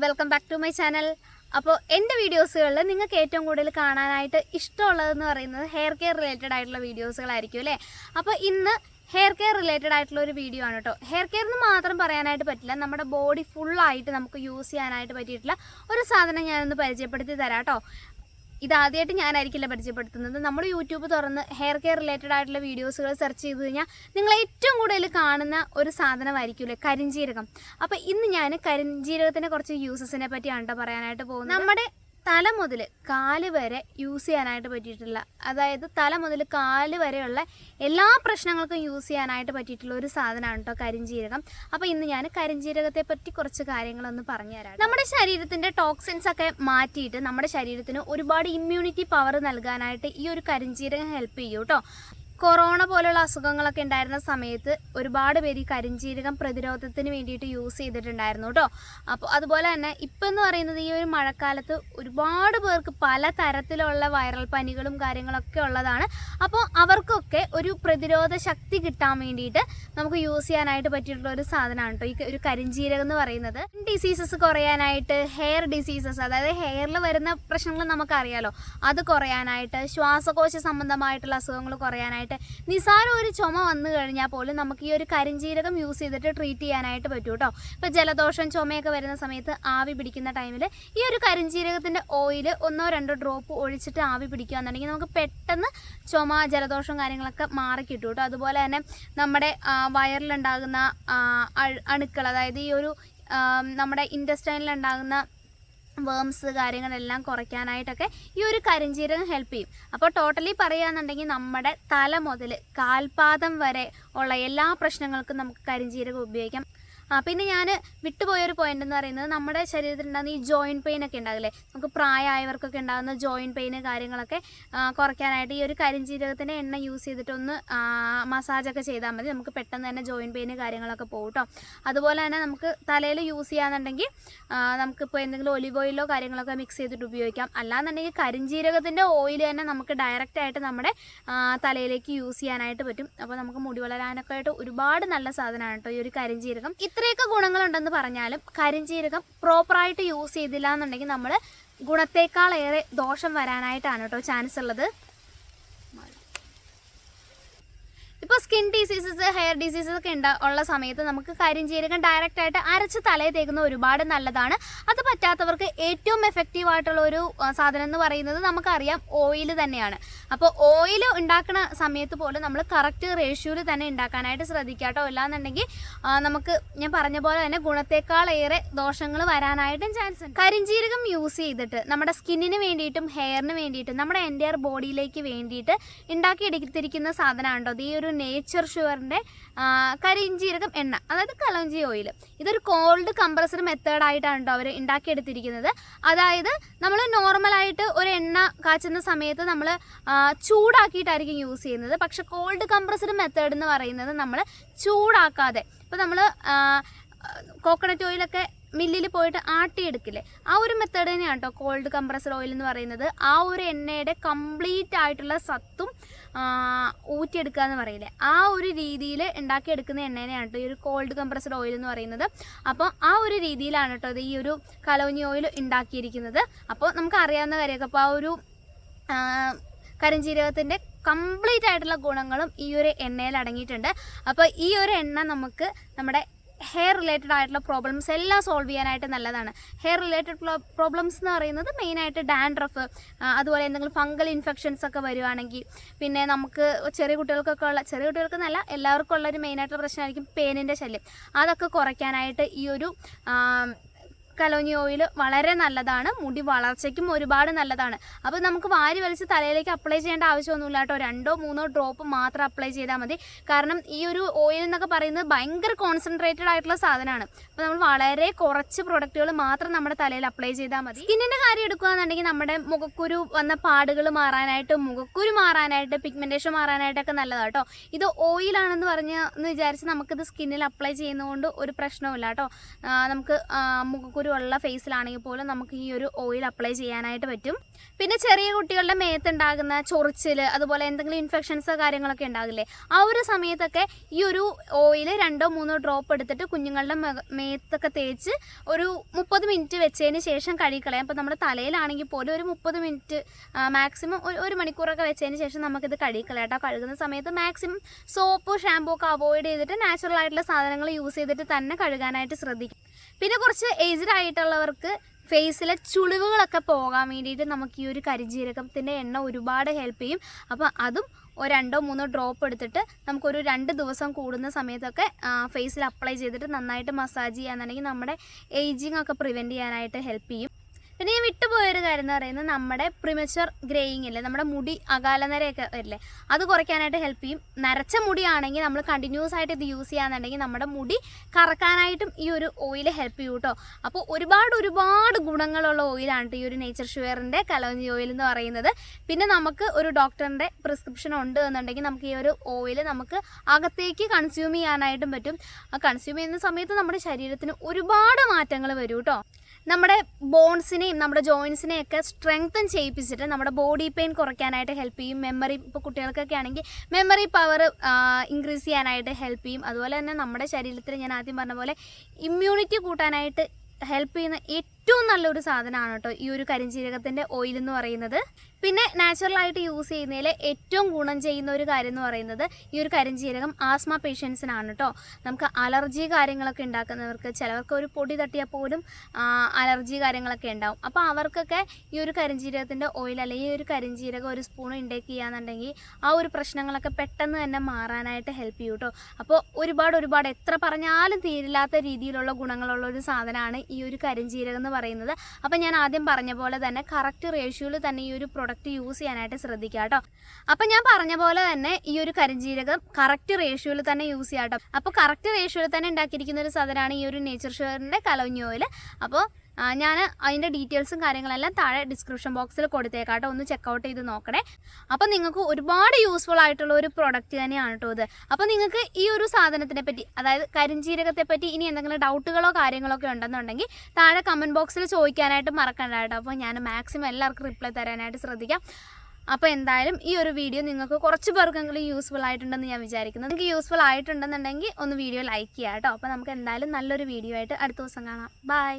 Welcome back to my channel അപ്പോൾ എന്റെ വീഡിയോസുകളിൽ നിങ്ങൾക്ക് ഏറ്റവും കൂടുതൽ കാണാനായിട്ട് ഇഷ്ടമുള്ളതെന്ന് പറയുന്നത് ഹെയർ കെയർ റിലേറ്റഡ് ആയിട്ടുള്ള വീഡിയോസുകളായിരിക്കും അല്ലേ? അപ്പോൾ ഇന്ന് ഹെയർ കെയർ റിലേറ്റഡ് ആയിട്ടുള്ള ഒരു വീഡിയോ ആണ് കേട്ടോ. ഹെയർ കെയർ എന്ന് മാത്രം പറയാനായിട്ട് പറ്റില്ല. നമ്മുടെ ബോഡി ഫുള്ളായിട്ട് നമുക്ക് യൂസ് ചെയ്യാനായിട്ട് പറ്റിയിട്ടുള്ള ഒരു സാധനം ഞാനൊന്ന് പരിചയപ്പെടുത്തി തരാം കേട്ടോ. ഇതാദ്യമായിട്ട് ഞാനായിരിക്കില്ല പരിചയപ്പെടുത്തുന്നത്. നമ്മൾ യൂട്യൂബ് തുറന്ന് ഹെയർ കെയർ റിലേറ്റഡ് ആയിട്ടുള്ള വീഡിയോസുകൾ സെർച്ച് ചെയ്ത് കഴിഞ്ഞാൽ നിങ്ങൾ ഏറ്റവും കൂടുതൽ കാണുന്ന ഒരു സാധനമായിരിക്കുമല്ലേ കരിഞ്ജീരകം അപ്പോൾ ഇന്ന് ഞാൻ കരിഞ്ജീരകത്തിന്റെ കുറച്ച് യൂസസിനെ പറ്റിയാണ് കേട്ടോ പറയാനായിട്ട് പോകുന്നത് നമ്മുടെ തല മുതൽ കാൽ വരെ യൂസ് ചെയ്യാനായിട്ട് പറ്റിയിട്ടുള്ള അതായത് തല മുതൽ കാൽ വരെയുള്ള എല്ലാ പ്രശ്നങ്ങൾക്കും യൂസ് ചെയ്യാനായിട്ട് പറ്റിയിട്ടുള്ള ഒരു സാധനമാണ് കേട്ടോ കരിഞ്ജീരകം അപ്പോൾ ഇന്ന് ഞാൻ കരിഞ്ജീരകത്തെ പറ്റി കുറച്ച് കാര്യങ്ങളൊന്ന് പറഞ്ഞു തരാം. നമ്മുടെ ശരീരത്തിന്റെ ടോക്സിൻസ് ഒക്കെ മാറ്റിയിട്ട് നമ്മുടെ ശരീരത്തിന് ഒരുപാട് ഇമ്മ്യൂണിറ്റി പവർ നൽകാനായിട്ട് ഈ ഒരു കരിഞ്ചീരകം ഹെൽപ്പ് ചെയ്യും കേട്ടോ. കൊറോണ പോലുള്ള അസുഖങ്ങളൊക്കെ ഉണ്ടായിരുന്ന സമയത്ത് ഒരുപാട് പേര് ഈ കരിഞ്ജീരകം പ്രതിരോധത്തിന് വേണ്ടിയിട്ട് യൂസ് ചെയ്തിട്ടുണ്ടായിരുന്നു കേട്ടോ. അപ്പോൾ അതുപോലെ തന്നെ ഇപ്പം എന്ന് പറയുന്നത് ഈ ഒരു മഴക്കാലത്ത് ഒരുപാട് പേർക്ക് പല തരത്തിലുള്ള വൈറൽ പനികളും കാര്യങ്ങളൊക്കെ ഉള്ളതാണ്. അപ്പോൾ അവർക്കൊക്കെ ഒരു പ്രതിരോധ ശക്തി കിട്ടാൻ വേണ്ടിയിട്ട് നമുക്ക് യൂസ് ചെയ്യാനായിട്ട് പറ്റിയിട്ടുള്ള ഒരു സാധനമാണ് കേട്ടോ ഈ ഒരു കരിഞ്ജീരകം എന്ന് പറയുന്നത്. ഡിസീസസ് കുറയാനായിട്ട് ഹെയർ ഡിസീസസ് അതായത് ഹെയറിൽ വരുന്ന പ്രശ്നങ്ങൾ നമുക്കറിയാലോ. അത് കുറയാനായിട്ട് ശ്വാസകോശ സംബന്ധമായിട്ടുള്ള അസുഖങ്ങൾ കുറയാനായിട്ട് നിസാരം ഒരു ചുമ വന്നു കഴിഞ്ഞാൽ പോലും നമുക്ക് ഈ ഒരു കരിഞ്ജീരകം യൂസ് ചെയ്തിട്ട് ട്രീറ്റ് ചെയ്യാനായിട്ട് പറ്റും കേട്ടോ ഇപ്പോൾ ജലദോഷം ചുമയൊക്കെ വരുന്ന സമയത്ത് ആവി പിടിക്കുന്ന ടൈമിൽ ഈ ഒരു കരിഞ്ജീരകത്തിന്റെ ഓയിൽ ഒന്നോ രണ്ടോ ഡ്രോപ്പ് ഒഴിച്ചിട്ട് ആവി പിടിക്കുക എന്നുണ്ടെങ്കിൽ നമുക്ക് പെട്ടെന്ന് ചുമ ജലദോഷം കാര്യങ്ങളൊക്കെ മാറി കിട്ടും കേട്ടോ അതുപോലെ തന്നെ നമ്മുടെ വയറിലുണ്ടാകുന്ന അണുക്കൾ അതായത് ഈ ഒരു നമ്മുടെ ഇൻഡസ്റ്റൈനിലുണ്ടാകുന്ന വേംസ് കാര്യങ്ങളെല്ലാം കുറയ്ക്കാനായിട്ടൊക്കെ ഈ ഒരു കരിഞ്ജീരകം ഹെൽപ്പ് ചെയ്യും. അപ്പോൾ ടോട്ടലി പറയുകയാണെന്നുണ്ടെങ്കിൽ നമ്മുടെ തല മുതൽ കാൽപാദം വരെ ഉള്ള എല്ലാ പ്രശ്നങ്ങൾക്കും നമുക്ക് കരിഞ്ജീരകം ഉപയോഗിക്കാം. ആ പിന്നെ ഞാൻ വിട്ടുപോയൊരു പോയിന്റ് എന്ന് പറയുന്നത് നമ്മുടെ ശരീരത്തിൽ ഉണ്ടാകുന്ന ഈ ജോയിന്റ് പെയിൻ ഒക്കെ ഉണ്ടാകില്ലേ? നമുക്ക് പ്രായമായവർക്കൊക്കെ ഉണ്ടാകുന്ന ജോയിന്റ് പെയിൻ കാര്യങ്ങളൊക്കെ കുറയ്ക്കാനായിട്ട് ഈ ഒരു കരിഞ്ജീരകത്തിന്റെ എണ്ണ യൂസ് ചെയ്തിട്ട് ഒന്ന് മസാജൊക്കെ ചെയ്താൽ മതി. നമുക്ക് പെട്ടെന്ന് തന്നെ ജോയിന്റ് പെയിൻ കാര്യങ്ങളൊക്കെ പോകും കേട്ടോ അതുപോലെ തന്നെ നമുക്ക് തലയിൽ യൂസ് ചെയ്യാന്നുണ്ടെങ്കിൽ നമുക്കിപ്പോൾ എന്തെങ്കിലും ഒലിവ് ഓയിലോ കാര്യങ്ങളൊക്കെ മിക്സ് ചെയ്തിട്ട് ഉപയോഗിക്കാം. അല്ലാന്നുണ്ടെങ്കിൽ കരിഞ്ജീരകത്തിന്റെ ഓയിൽ തന്നെ നമുക്ക് ഡയറക്റ്റ് ആയിട്ട് നമ്മുടെ തലയിലേക്ക് യൂസ് ചെയ്യാനായിട്ട് പറ്റും. അപ്പോൾ നമുക്ക് മുടി വളരാനൊക്കെ ആയിട്ട് ഒരുപാട് നല്ല സാധനമാണ് കേട്ടോ ഈ ഒരു കരിഞ്ജീരകം ഇത്രയൊക്കെ ഗുണങ്ങളുണ്ടെന്ന് പറഞ്ഞാലും കരിഞ്ജീരകം പ്രോപ്പറായിട്ട് യൂസ് ചെയ്തില്ല എന്നുണ്ടെങ്കിൽ നമ്മൾ ഗുണത്തേക്കാളേറെ ദോഷം വരാനായിട്ടാണ് കേട്ടോ ചാൻസ് ഉള്ളത്. ഇപ്പോൾ സ്കിൻ ഡിസീസസ് ഹെയർ ഡിസീസസ് ഒക്കെ ഉണ്ടാ ഉള്ള സമയത്ത് നമുക്ക് കരിഞ്ജീരകം ഡയറക്റ്റ് ആയിട്ട് അരച്ച് തലയിൽ തേക്കുന്ന ഒരുപാട് നല്ലതാണ്. അത് പറ്റാത്തവർക്ക് ഏറ്റവും എഫക്റ്റീവ് ആയിട്ടുള്ള ഒരു സാധനം എന്ന് പറയുന്നത് നമുക്കറിയാം ഓയിൽ തന്നെയാണ്. അപ്പോൾ ഓയിൽ ഉണ്ടാക്കുന്ന സമയത്ത് പോലും നമ്മൾ കറക്റ്റ് റേഷ്യോയിൽ തന്നെ ഉണ്ടാക്കാനായിട്ട് ശ്രദ്ധിക്കുക കേട്ടോ. ഇല്ലാന്നുണ്ടെങ്കിൽ നമുക്ക് ഞാൻ പറഞ്ഞ പോലെ തന്നെ ഗുണത്തേക്കാളേറെ ദോഷങ്ങൾ വരാനായിട്ടും ചാൻസ് ഉണ്ട്. കരിഞ്ജീരകം യൂസ് ചെയ്തിട്ട് നമ്മുടെ സ്കിന്നിന് വേണ്ടിയിട്ടും ഹെയറിന് വേണ്ടിയിട്ടും നമ്മുടെ എന്റെ ബോഡിയിലേക്ക് വേണ്ടിയിട്ട് ഉണ്ടാക്കിയെടുത്തിരിക്കുന്ന സാധനമാണ് കേട്ടോ ഈ ഒരു നേച്ചർ ഷുവറിന്റെ കരിഞ്ചീരകം എണ്ണ അതായത് കലഞ്ചി ഓയിൽ. ഇതൊരു കോൾഡ് കംപ്രസർ മെത്തേഡായിട്ടാണ് കേട്ടോ അവർ ഉണ്ടാക്കിയെടുത്തിരിക്കുന്നത്. അതായത് നമ്മൾ നോർമലായിട്ട് ഒരു എണ്ണ കാച്ചുന്ന സമയത്ത് നമ്മൾ ചൂടാക്കിയിട്ടായിരിക്കും യൂസ് ചെയ്യുന്നത്. പക്ഷെ കോൾഡ് കംപ്രസർ മെത്തേഡ് എന്ന് പറയുന്നത് നമ്മൾ ചൂടാക്കാതെ ഇപ്പോൾ നമ്മൾ കോക്കനട്ട് ഓയിലൊക്കെ മില്ലിൽ പോയിട്ട് ആട്ടിയെടുക്കില്ലേ? ആ ഒരു മെത്തേഡ് തന്നെയാണ് കേട്ടോ കോൾഡ് കംപ്രസർ ഓയിൽ എന്ന് പറയുന്നത്. ആ ഒരു എണ്ണയുടെ കംപ്ലീറ്റ് ആയിട്ടുള്ള സത്തും ഊറ്റിയെടുക്കുക എന്ന് പറയില്ലേ? ആ ഒരു രീതിയിൽ ഉണ്ടാക്കിയെടുക്കുന്ന എണ്ണേനെയാണ് കേട്ടോ ഈ ഒരു കോൾഡ് കംപ്രസർ ഓയിൽ എന്ന് പറയുന്നത്. അപ്പോൾ ആ ഒരു രീതിയിലാണ് കേട്ടോ ഇത് ഈ ഒരു കലോഞ്ഞി ഓയിൽ ഉണ്ടാക്കിയിരിക്കുന്നത്. അപ്പോൾ നമുക്ക് അറിയാവുന്ന കാര്യമൊക്കെ അപ്പോൾ ആ ഒരു കരിഞ്ചീരകത്തിന്റെ കംപ്ലീറ്റ് ആയിട്ടുള്ള ഗുണങ്ങളും ഈ ഒരു എണ്ണയിൽ അടങ്ങിയിട്ടുണ്ട്. അപ്പോൾ ഈ ഒരു എണ്ണ നമുക്ക് നമ്മുടെ ഹെയർ റിലേറ്റഡ് ആയിട്ടുള്ള പ്രോബ്ലംസ് എല്ലാം സോൾവ് ചെയ്യാനായിട്ട് നല്ലതാണ്. ഹെയർ റിലേറ്റഡ് പ്രോബ്ലംസ് എന്ന് പറയുന്നത് മെയിനായിട്ട് ഡാൻഡ്രഫ് അതുപോലെ എന്തെങ്കിലും ഫംഗൽ ഇൻഫെക്ഷൻസ് ഒക്കെ വരുവാണെങ്കിൽ പിന്നെ നമുക്ക് ചെറിയ കുട്ടികൾക്കൊക്കെ ഉള്ള ചെറിയ കുട്ടികൾക്ക് നല്ല എല്ലാവർക്കും ഉള്ളൊരു മെയിനായിട്ടുള്ള പ്രശ്നമായിരിക്കും പേനിന്റെ ശല്യം. അതൊക്കെ കുറയ്ക്കാനായിട്ട് ഈ ഒരു കലോഞ്ഞി ഓയിൽ വളരെ നല്ലതാണ് മുടി വളർച്ചയ്ക്കും ഒരുപാട് നല്ലതാണ്. അപ്പോൾ നമുക്ക് വാരി വലിച്ച് തലയിലേക്ക് അപ്ലൈ ചെയ്യേണ്ട ആവശ്യമൊന്നുമില്ല കേട്ടോ. രണ്ടോ മൂന്നോ ഡ്രോപ്പ് മാത്രം അപ്ലൈ ചെയ്താൽ മതി. കാരണം ഈ ഒരു ഓയിൽ എന്നൊക്കെ പറയുന്നത് ഭയങ്കര കോൺസെൻട്രേറ്റഡ് ആയിട്ടുള്ള സാധനമാണ്. അപ്പോൾ നമ്മൾ വളരെ കുറച്ച് പ്രൊഡക്റ്റുകൾ മാത്രം നമ്മുടെ തലയിൽ അപ്ലൈ ചെയ്താൽ മതി. സ്കിന്നിന്റെ കാര്യം എടുക്കുകയാണെന്നുണ്ടെങ്കിൽ നമ്മുടെ മുഖക്കുരു വന്ന പാടുകൾ മാറാനായിട്ട് മുഖക്കുരു മാറാനായിട്ട് പിഗ്മെന്റേഷൻ മാറാനായിട്ടൊക്കെ നല്ലതാണ് കേട്ടോ. ഇത് ഓയിലാണെന്ന് പറഞ്ഞ് എന്ന് വിചാരിച്ച് നമുക്കിത് സ്കിന്നിൽ അപ്ലൈ ചെയ്യുന്നതുകൊണ്ട് ഒരു പ്രശ്നവുമില്ല കേട്ടോ. നമുക്ക് മുഖക്കുരു മുഖക്കുരു ഉള്ള ഫേസിലാണെങ്കിൽ പോലും നമുക്ക് ഈ ഒരു ഓയിൽ അപ്ലൈ ചെയ്യാനായിട്ട് പറ്റും. പിന്നെ ചെറിയ കുട്ടികളുടെ മേത്തുണ്ടാകുന്ന ചൊറിച്ചിൽ അതുപോലെ എന്തെങ്കിലും ഇൻഫെക്ഷൻസ് കാര്യങ്ങളൊക്കെ ഉണ്ടാകില്ലേ? ആ ഒരു സമയത്തൊക്കെ ഈ ഒരു ഓയിൽ രണ്ടോ മൂന്നോ ഡ്രോപ്പ് എടുത്തിട്ട് കുഞ്ഞുങ്ങളുടെ മേത്തൊക്കെ തേച്ച് ഒരു മുപ്പത് മിനിറ്റ് വെച്ചതിന് ശേഷം കഴുകിക്കളയാം. അപ്പോൾ നമ്മുടെ തലയിലാണെങ്കിൽ പോലും ഒരു മുപ്പത് മിനിറ്റ് മാക്സിമം ഒരു മണിക്കൂറൊക്കെ വെച്ചതിന് ശേഷം നമുക്കിത് കഴുകിക്കളയാം കേട്ടോ. കഴുകുന്ന സമയത്ത് മാക്സിമം സോപ്പ് ഷാമ്പൂ ഒക്കെ അവോയ്ഡ് ചെയ്തിട്ട് നാച്ചുറൽ ആയിട്ടുള്ള സാധനങ്ങൾ യൂസ് ചെയ്തിട്ട് തന്നെ കഴുകാനായിട്ട് ശ്രദ്ധിക്കും. പിന്നെ കുറച്ച് ഏജ്ഡ് ആയിട്ടുള്ളവർക്ക് ഫേസിലെ ചുളിവുകളൊക്കെ പോകാൻ വേണ്ടിയിട്ട് നമുക്ക് ഈ ഒരു കരിജീരകത്തിന്റെ എണ്ണ ഒരുപാട് ഹെൽപ്പ് ചെയ്യും. അപ്പോൾ അതും ഒരു രണ്ടോ മൂന്നോ ഡ്രോപ്പ് എടുത്തിട്ട് നമുക്കൊരു രണ്ട് ദിവസം കൂടുന്ന സമയത്തൊക്കെ ഫേസിൽ അപ്ലൈ ചെയ്തിട്ട് നന്നായിട്ട് മസാജ് ചെയ്യാന്നുണ്ടെങ്കിൽ നമ്മുടെ ഏജിങ് ഒക്കെ പ്രിവെന്റ് ചെയ്യാനായിട്ട് ഹെൽപ്പ് ചെയ്യും. പിന്നെ ഞാൻ വിട്ടുപോയൊരു കാര്യം എന്ന് പറയുന്നത് നമ്മുടെ പ്രിമച്ചർ ഗ്രേയിങ് ഇല്ലേ നമ്മുടെ മുടി അകാലനരയൊക്കെ വരില്ലേ അത് കുറയ്ക്കാനായിട്ട് ഹെൽപ്പ് ചെയ്യും. നരച്ച മുടിയാണെങ്കിൽ നമ്മൾ കണ്ടിന്യൂസ് ആയിട്ട് ഇത് യൂസ് ചെയ്യാന്നുണ്ടെങ്കിൽ നമ്മുടെ മുടി കറക്കാനായിട്ടും ഈ ഒരു ഓയിൽ ഹെൽപ്പ് ചെയ്യും കേട്ടോ അപ്പോൾ ഒരുപാട് ഒരുപാട് ഗുണങ്ങളുള്ള ഓയിലാണ് ഈ ഒരു നേച്ചർ ഷുവറിന്റെ കലവഞ്ചി ഓയിൽ എന്ന് പറയുന്നത്. പിന്നെ നമുക്ക് ഒരു ഡോക്ടറിന്റെ പ്രിസ്ക്രിപ്ഷൻ ഉണ്ട് എന്നുണ്ടെങ്കിൽ നമുക്ക് ഈ ഒരു ഓയിൽ നമുക്ക് അകത്തേക്ക് കൺസ്യൂം ചെയ്യാനായിട്ടും പറ്റും. ആ കൺസ്യൂം ചെയ്യുന്ന സമയത്ത് നമ്മുടെ ശരീരത്തിന് ഒരുപാട് മാറ്റങ്ങൾ വരും കേട്ടോ നമ്മുടെ ബോൺസിനെയും നമ്മുടെ ജോയിൻസിനെയും ഒക്കെ സ്ട്രെങ്തൻ ചെയ്യിപ്പിച്ചിട്ട് നമ്മുടെ ബോഡി പെയിൻ കുറയ്ക്കാനായിട്ട് ഹെൽപ്പ് ചെയ്യും. മെമ്മറി ഇപ്പോൾ കുട്ടികൾക്കൊക്കെ ആണെങ്കിൽ മെമ്മറി പവർ ഇൻക്രീസ് ചെയ്യാനായിട്ട് ഹെൽപ്പ് ചെയ്യും. അതുപോലെ തന്നെ നമ്മുടെ ശരീരത്തിൽ ഞാൻ ആദ്യം പറഞ്ഞ പോലെ ഇമ്മ്യൂണിറ്റി കൂട്ടാനായിട്ട് ഹെൽപ്പ് ചെയ്യുന്ന ഏറ്റവും നല്ലൊരു സാധനമാണ് കേട്ടോ ഈ ഒരു കരിഞ്ജീരകത്തിന്റെ ഓയിൽ എന്ന് പറയുന്നത്. പിന്നെ നാച്ചുറലായിട്ട് യൂസ് ചെയ്യുന്നതിൽ ഏറ്റവും ഗുണം ചെയ്യുന്ന ഒരു കാര്യം എന്ന് പറയുന്നത് ഈ ഒരു കരിഞ്ചീരകം ആസ്മ പേഷ്യൻസിനാണ് കേട്ടോ. നമുക്ക് അലർജി കാര്യങ്ങളൊക്കെ ഉണ്ടാക്കുന്നവർക്ക് ചിലവർക്ക് ഒരു പൊടി തട്ടിയാൽ പോലും അലർജി കാര്യങ്ങളൊക്കെ ഉണ്ടാവും. അപ്പോൾ അവർക്കൊക്കെ ഈ ഒരു കരിഞ്ജീരകത്തിന്റെ ഓയിൽ അല്ലെങ്കിൽ ഈ ഒരു കരിഞ്ജീരകം ഒരു സ്പൂൺ ഇൻടേക്ക് ചെയ്യാന്നുണ്ടെങ്കിൽ ആ ഒരു പ്രശ്നങ്ങളൊക്കെ പെട്ടെന്ന് തന്നെ മാറാനായിട്ട് ഹെൽപ്പ് ചെയ്യും കേട്ടോ. അപ്പോൾ ഒരുപാട് ഒരുപാട് എത്ര പറഞ്ഞാലും തീരില്ലാത്ത രീതിയിലുള്ള ഗുണങ്ങളുള്ള ഒരു സാധനമാണ് ഈ ഒരു കരിഞ്ജീരകം എന്ന് പറയുന്നത്. അപ്പോൾ ഞാൻ ആദ്യം പറഞ്ഞ പോലെ തന്നെ കറക്റ്റ് റേഷ്യോയിൽ തന്നെ ഈ ഒരു പ്രൊഡക്റ്റ് യൂസ് ചെയ്യാനായിട്ട് ശ്രദ്ധിക്കുക കേട്ടോ. അപ്പോൾ ഞാൻ പറഞ്ഞ പോലെ തന്നെ ഈ ഒരു കരിഞ്ജീരകം കറക്റ്റ് റേഷ്യോയിൽ തന്നെ യൂസ് ചെയ്യാം കേട്ടോ. അപ്പോൾ കറക്റ്റ് റേഷ്യോയിൽ തന്നെ ഉണ്ടാക്കിയിരിക്കുന്ന ഒരു സാധനമാണ് ഈ ഒരു നേച്ചർ ഷുവറിന്റെ കലവഞ്ഞി ഓയിൽ അപ്പോൾ ഞാൻ അതിന്റെ ഡീറ്റെയിൽസും കാര്യങ്ങളെല്ലാം താഴെ ഡിസ്ക്രിപ്ഷൻ ബോക്സിൽ കൊടുത്തേക്കാട്ടോ. ഒന്ന് ചെക്കൗട്ട് ചെയ്ത് നോക്കണേ. അപ്പോൾ നിങ്ങൾക്ക് ഒരുപാട് യൂസ്ഫുൾ ആയിട്ടുള്ള ഒരു പ്രോഡക്റ്റ് തന്നെയാണ് കേട്ടോ ഇത്. അപ്പോൾ നിങ്ങൾക്ക് ഈ ഒരു സാധനത്തിനെ പറ്റി അതായത് കരിഞ്ചീരകത്തെ പറ്റി ഇനി എന്തെങ്കിലും ഡൗട്ടുകളോ കാര്യങ്ങളോ ഒക്കെ ഉണ്ടെന്നുണ്ടെങ്കിൽ താഴെ കമന്റ് ബോക്സിൽ ചോദിക്കാനായിട്ട് മറക്കണ്ട കേട്ടോ. അപ്പോൾ ഞാൻ മാക്സിമം എല്ലാവർക്കും റിപ്ലൈ തരാനായിട്ട് ശ്രദ്ധിക്കാം. അപ്പോൾ എന്തായാലും ഈ ഒരു വീഡിയോ നിങ്ങൾക്ക് കുറച്ച് പേർക്കെങ്കിലും യൂസ്ഫുൾ ആയിട്ടുണ്ടെന്ന് ഞാൻ വിചാരിക്കുന്നു. നിങ്ങൾക്ക് യൂസ്ഫുൾ ആയിട്ടുണ്ടെന്നുണ്ടെങ്കിൽ ഒന്ന് വീഡിയോ ലൈക്ക് ചെയ്യാം കേട്ടോ അപ്പോൾ നമുക്ക് എന്തായാലും നല്ലൊരു വീഡിയോ ആയിട്ട് അടുത്ത ദിവസം കാണാം. ബൈ